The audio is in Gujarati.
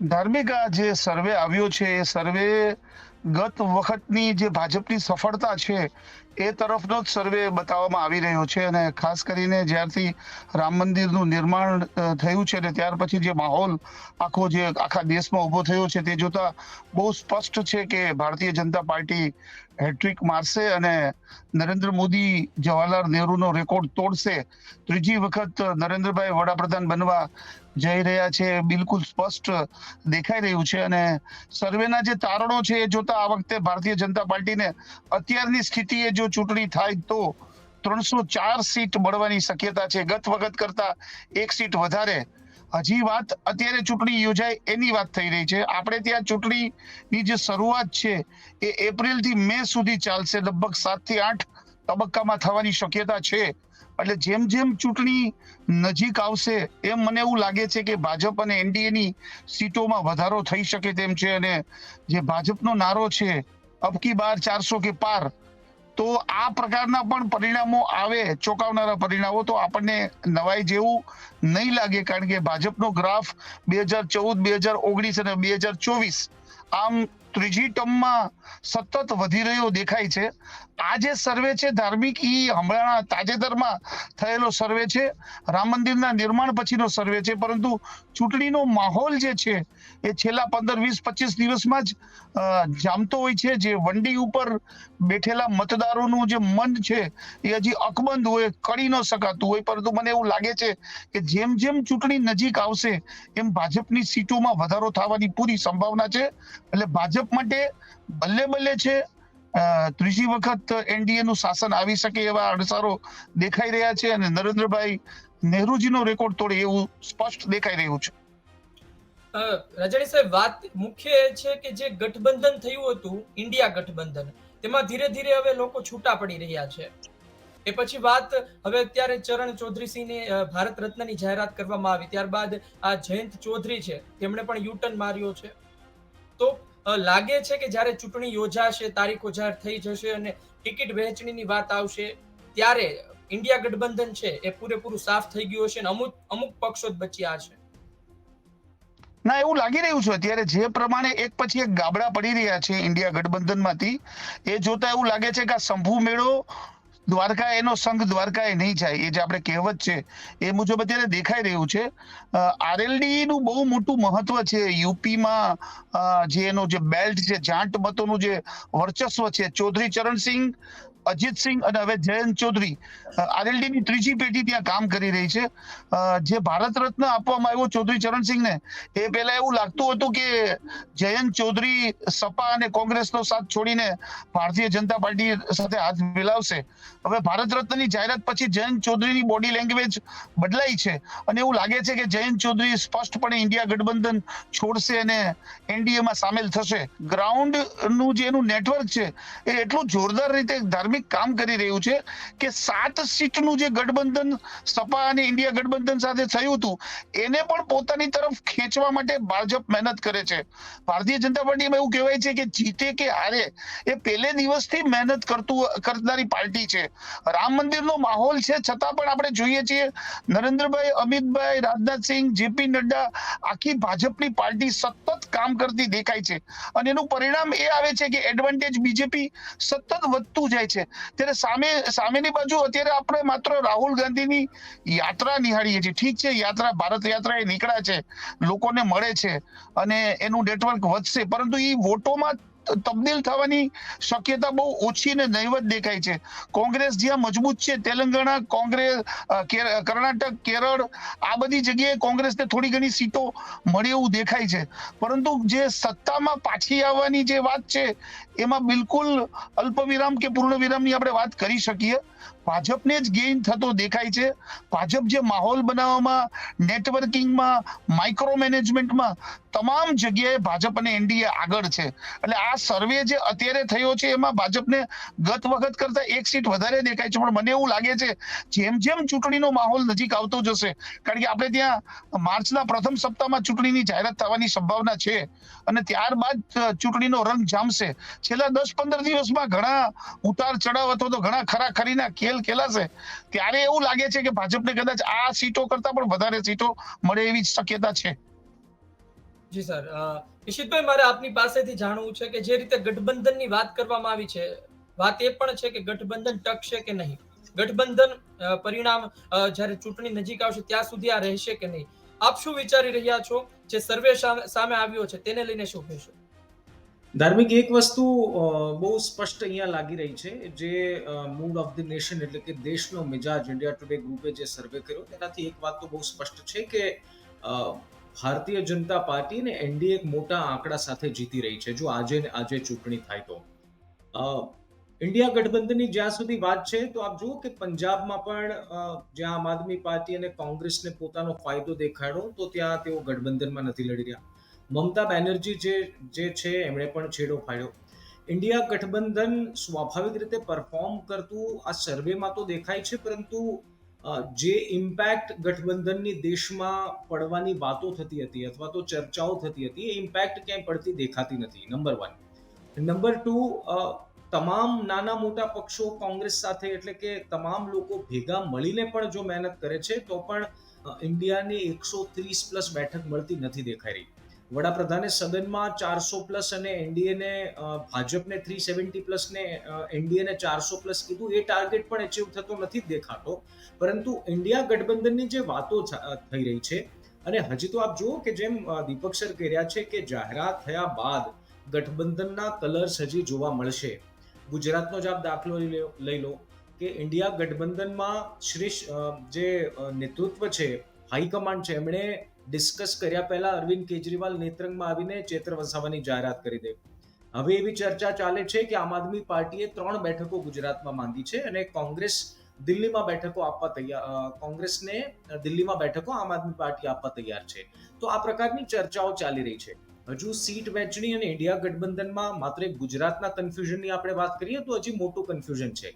ધાર્મિક આ જે સર્વે આવ્યો છે, એ સર્વે ગત વખતની જે ભાજપની સફળતા છે, એ તરફનો જ સર્વે બતાવવામાં આવી રહ્યો છે અને ખાસ કરીને જ્યારથી રામ મંદિરનું નિર્માણ થયું છે ને ત્યાર પછી જે માહોલ આખો જે આખા દેશમાં ઊભો થયો છે, તે જોતા બહુ સ્પષ્ટ છે કે ભારતીય જનતા પાર્ટી હેટ્રિક મારશે અને નરેન્દ્ર મોદી, જવાહરલાલ નહેરુનો રેકોર્ડ તોડશે. ત્રીજી વખત નરેન્દ્રભાઈ વડાપ્રધાન બનવા જઈ રહ્યા છે, બિલકુલ સ્પષ્ટ દેખાઈ રહ્યું છે અને સર્વેના જે તારણો છે એ જોતા આ વખતે ભારતીય જનતા પાર્ટીને અત્યારની સ્થિતિએ જો ચૂંટણી થાય તો ત્રણસો ચાર સીટ મળવાની શક્યતા છે. ગત વખત કરતા એક સીટ વધારે. હજી વાત અત્યારે ચૂંટણી યોજાય એની વાત થઈ રહી છે. આપણે ત્યાં ચૂંટણીની જે શરૂઆત છે એ એપ્રિલથી મે સુધી ચાલશે. લગભગ સાતથી આઠ તબક્કામાં થવાની શક્યતા છે. એટલે જેમ જેમ ચૂંટણી નજીક આવશે, એમ મને એવું લાગે છે કે ભાજપ અને એનડીએની સીટોમાં વધારો થઈ શકે તેમ છે અને જે ભાજપનો નારો છે અબકી બાર ચારસો કે પાર, તો આ પ્રકારના પણ પરિણામો આવે, ચોંકાવનારા પરિણામો તો આપણને નવાઈ જેવું નહીં લાગે, કારણ કે ભાજપનો ગ્રાફ બે હજાર ચૌદ, બે હજાર ઓગણીસ અને બે હજાર ચોવીસ આમ ત્રીજી ટર્મમાં સતત વધી રહ્યો દેખાય છે. આ જે સર્વે છે ધાર્મિક ઈ હમણાં તાજેતરમાં થયેલો સર્વે છે. રામ મંદિરના નિર્માણ પછીનો સર્વે છે. પરંતુ ચૂંટણીનો માહોલ જે છે એ છેલ્લા પંદર, વીસ, પચીસ દિવસમાં જ જામતો હોય છે. જે વંડી ઉપર બેઠેલા મતદારોનું જે મન છે એ હજી અકબંધ હોય કરી ન શકાતું હોય. પરંતુ મને એવું લાગે છે કે જેમ જેમ ચૂંટણી નજીક આવશે, એમ ભાજપની સીટોમાં વધારો થવાની પૂરી સંભાવના છે. એટલે ભાજપ માટે બલ્લે બલ્લે છે ત્રીજી વખત એનડીએ નું શાસન આવી શકે એવા અણસારો દેખાઈ રહ્યા છે અને નરેન્દ્રભાઈ નહેરુજીનો રેકોર્ડ તોડે એવું સ્પષ્ટ દેખાઈ રહ્યું છે. રજણી સાહેબ વાત મુખ્ય એ છે કે જે ગઠબંધન થયું હતું ઇન્ડિયા ગઠબંધન તેમાં ધીરે ધીરે હવે લોકો છૂટા પડી રહ્યા છે. એ પછી વાત હવે અત્યારે ચરણ ચૌધરીસિંહની અ, ભારત રત્નની જાહેરાત કરવામાં આવી ત્યારબાદ આ જયંત ચૌધરી છે તેમણે પણ યુટર્ન માર્યો છે. તો લાગે છે કે જ્યારે ચૂંટણી યોજાશે, તારીખો જાહેર થઈ જશે અને ટિકિટ વહેંચણીની વાત આવશે, ત્યારે ઇન્ડિયા ગઠબંધન છે એ પૂરેપૂરું સાફ થઈ ગયું હશે અને અમુક અમુક પક્ષો જ બચ્યા છે ના, એવું લાગી રહ્યું છે. અત્યારે જે પ્રમાણે એક પછી એક ગાબડા પડી રહ્યા છે ઇન્ડિયા ગઠબંધનમાંથી, એ જોતા એવું લાગે છે કે આ શંભુ મેળો દ્વારકા એનો સંઘ દ્વારકાએ નહીં જાય, એ જે આપણે કહેવત છે, એ મુજબ અત્યારે દેખાઈ રહ્યું છે. આરએલડી નું બહુ મોટું મહત્વ છે, યુપીમાં જે એનો જે બેલ્ટ છે જાટ મતોનું જે વર્ચસ્વ છે, ચૌધરી ચરણસિંહ અજીતસિંહ અને હવે જયંત ચૌધરી આરએલડી ની ત્રીજી પેઢી ત્યાં કામ કરી રહી છે. જે ભારત રત્ન આપવામાં આવ્યો ચૌધરી ચરણસિંહને એ પહેલા એવું લાગતું હતું કે જયંત ચૌધરી સપા અને કોંગ્રેસનો સાથ છોડીને ભારતીય જનતા પાર્ટી સાથે હાથ મિલાવશે. હવે ભારત રત્નની જાહેરાત પછી જયંત ચૌધરીની બોડી લેંગ્વેજ બદલાઈ છે અને એવું લાગે છે કે જયંત ચૌધરી સ્પષ્ટપણે ઇન્ડિયા ગઠબંધન છોડશે અને એનડીએ માં સામેલ થશે. ગ્રાઉન્ડનું જે એનું નેટવર્ક છે, એ એટલું જોરદાર રીતે ધાર્મિક કામ કરી રહ્યું છે કે સાત સીટનું જે ગઠબંધન સપા અને ઇન્ડિયા ગઠબંધન સાથે થયું હતું, એને પણ પોતાની તરફ ખેંચવા માટે ભાજપ મહેનત કરે છે. ભારતીય જનતા પાર્ટીમાં એવું કહેવાય છે કે જીતે કે હારે એ પહેલે દિવસથી મહેનત કરતું, કરનારી પાર્ટી છે. રામ મંદિરનો માહોલ છે, છતાં પણ આપણે જોઈએ છીએ નરેન્દ્રભાઈ, અમિતભાઈ, રાજનાથસિંહ, જેપી નડ્ડા આખી ભાજપની પાર્ટી સતત કામ કરતી દેખાય છે. અને એનું પરિણામ એ આવે છે કે એડવાન્ટેજ બીજેપી સતત વધતું જાય છે. ત્યારે સામે, સામેની બાજુ અત્યારે આપણે માત્ર રાહુલ ગાંધીની યાત્રા નિહાળીએ છીએ. ઠીક છે, યાત્રા, ભારત યાત્રા એ નીકળ્યા છે. લોકોને મળે છે અને એનું નેટવર્ક વધશે. પરંતુ એ વોટોમાં તબદીલ થવાની શક્યતા બહુ ઓછી ને નહીવત દેખાય છે. કોંગ્રેસ જ્યાં મજબૂત છે, તેલંગાણા, કોંગ્રેસ કર્ણાટક, કેરળ, આ બધી જગ્યાએ કોંગ્રેસને થોડી ઘણી સીટો મળે એવું દેખાય છે. પરંતુ જે સત્તામાં પાછી આવવાની જે વાત છે, એમાં બિલકુલ અલ્પવિરામ કે પૂર્ણ વિરામની આપણે વાત કરી શકીએ. ભાજપને જ ગેઇન થતો દેખાય છે. ભાજપ જે માહોલ બનાવવામાં, નેટવર્કિંગમાં માઇક્રો મેનેજમેન્ટમાં તમામ જગ્યાએ ભાજપ અને એનડીએ આગળ છે. એટલે આ સર્વે જે અત્યારે થયો છે, એમાં ભાજપને ગત વખત કરતા એક સીટ વધારે દેખાય છે. પણ મને એવું લાગે છે, જેમ જેમ ચૂંટણીનો માહોલ નજીક આવતો જશે, કારણ કે આપણે ત્યાં માર્ચના પ્રથમ સપ્તાહમાં ચૂંટણીની જાહેરાત થવાની સંભાવના છે. અને ત્યારબાદ ચૂંટણીનો રંગ જામશે. છેલ્લા દસ પંદર દિવસમાં ઘણા ઉતાર ચઢાવ અથવા તો ઘણા ખરા ખરીના ખેલ ખેલાશે. ત્યારે એવું લાગે છે કે ભાજપને કદાચ આ સીટો કરતા પણ વધારે સીટો મળે એવી શક્યતા છે. જી સર ઈશિતભાઈ મારે આપની પાસેથી જાણવું છે કે જે રીતે ગઠબંધનની વાત કરવામાં આવી છે, વાત એ પણ છે કે ગઠબંધન ટકશે કે નહીં? ગઠબંધન પરિણામ જ્યારે ચૂંટણી નજીક આવશે ત્યાં સુધી આ રહેશે કે નહીં? આપ શું વિચારી રહ્યા છો? જે સર્વે સામે આવ્યો છે, તેને લઈને શું કહેશો? ધાર્મિક એક વસ્તુ બહુ સ્પષ્ટ અહીંયા લાગી રહી છે જે મૂડ ઓફ ધ નેશન એટલે કે દેશનો મિજાજ ઇન્ડિયા ટુડે ગ્રુપે જે સર્વે કર્યો, તેનાથી એક વાત તો બહુ સ્પષ્ટ છે કે ભારતીય જનતા પાર્ટી ને એનડીએ એક મોટા આંકડા સાથે જીતી રહી છે. જો આજે ને આજે ચૂંટણી થાય તો. ઇન્ડિયા ગઠબંધનની જ્યાં સુધી વાત છે, તો આપ જુઓ કે પંજાબમાં પણ જ્યાં આમ આદમી પાર્ટી અને કોંગ્રેસને પોતાનો ફાયદો દેખાડ્યો, તો ત્યાં તેઓ ગઠબંધનમાં નથી લડી રહ્યા. મમતા બેનર્જી જે જે છે, એમણે પણ છેડો ફાડ્યો ઇન્ડિયા ગઠબંધન સ્વાભાવિક રીતે પરફોર્મ કરતું, આ સર્વેમાં તો દેખાય છે, પરંતુ જે ઇમ્પેક્ટ ગઠબંધનની દેશમાં પડવાની વાતો થતી હતી અથવા તો ચર્ચાઓ થતી હતી, એ ઇમ્પેક્ટ ક્યાંય પડતી દેખાતી નથી નંબર વન નંબર ટુ તમામ નાના મોટા પક્ષો કોંગ્રેસ સાથે એટલે કે તમામ લોકો ભેગા મળીને પણ જો મહેનત કરે છે, તો પણ ઇન્ડિયાને એકસો ત્રીસ પ્લસ બેઠક મળતી નથી દેખાઈ રહી. વડાપ્રધાને સદનમાં ચારસો પ્લસ અને એનડીએને ભાજપને થ્રી સેવન્ટી પ્લસ ને એનડીએને ચારસો પ્લસ કીધું. એ ટાર્ગેટ પણ અચીવ થતો નથી દેખાતો. પરંતુ ઇન્ડિયા ગઠબંધનની જે વાતો થઈ રહી છે, અને હજી તો આપ જુઓ કે જેમ દીપક સર કહી રહ્યા છે કે જાહેરાત થયા બાદ ગઠબંધનના કલર્સ હજી જોવા મળશે. ગુજરાતનો જ આપ દાખલો લઈ લો કે ઇન્ડિયા ગઠબંધનમાં શ્રી જે નેતૃત્વ છે હાઈકમાન્ડ છે, એમણે ડિસ્કસ કર્યા પહેલા અરવિંદ કેજરીવાલ નેત્રંગમાં આવીને ચેતર વસાવાની જાહેરાત કરી દે. હવે એવી ચર્ચા ચાલે છે કે આમ આદમી પાર્ટીએ ત્રણ બેઠકો ગુજરાતમાં માંગી છે અને કોંગ્રેસ દિલ્હીમાં બેઠકો આપવા તૈયાર કોંગ્રેસને દિલ્હીમાં બેઠકો આમ આદમી પાર્ટી આપવા તૈયાર છે. તો આ પ્રકારની ચર્ચાઓ ચાલી રહી છે. હજુ સીટ વહેંચણી અને ઇન્ડિયા ગઠબંધનમાં માત્ર ગુજરાતના કન્ફ્યુઝનની આપણે વાત કરીએ તો હજી મોટું કન્ફ્યુઝન છે.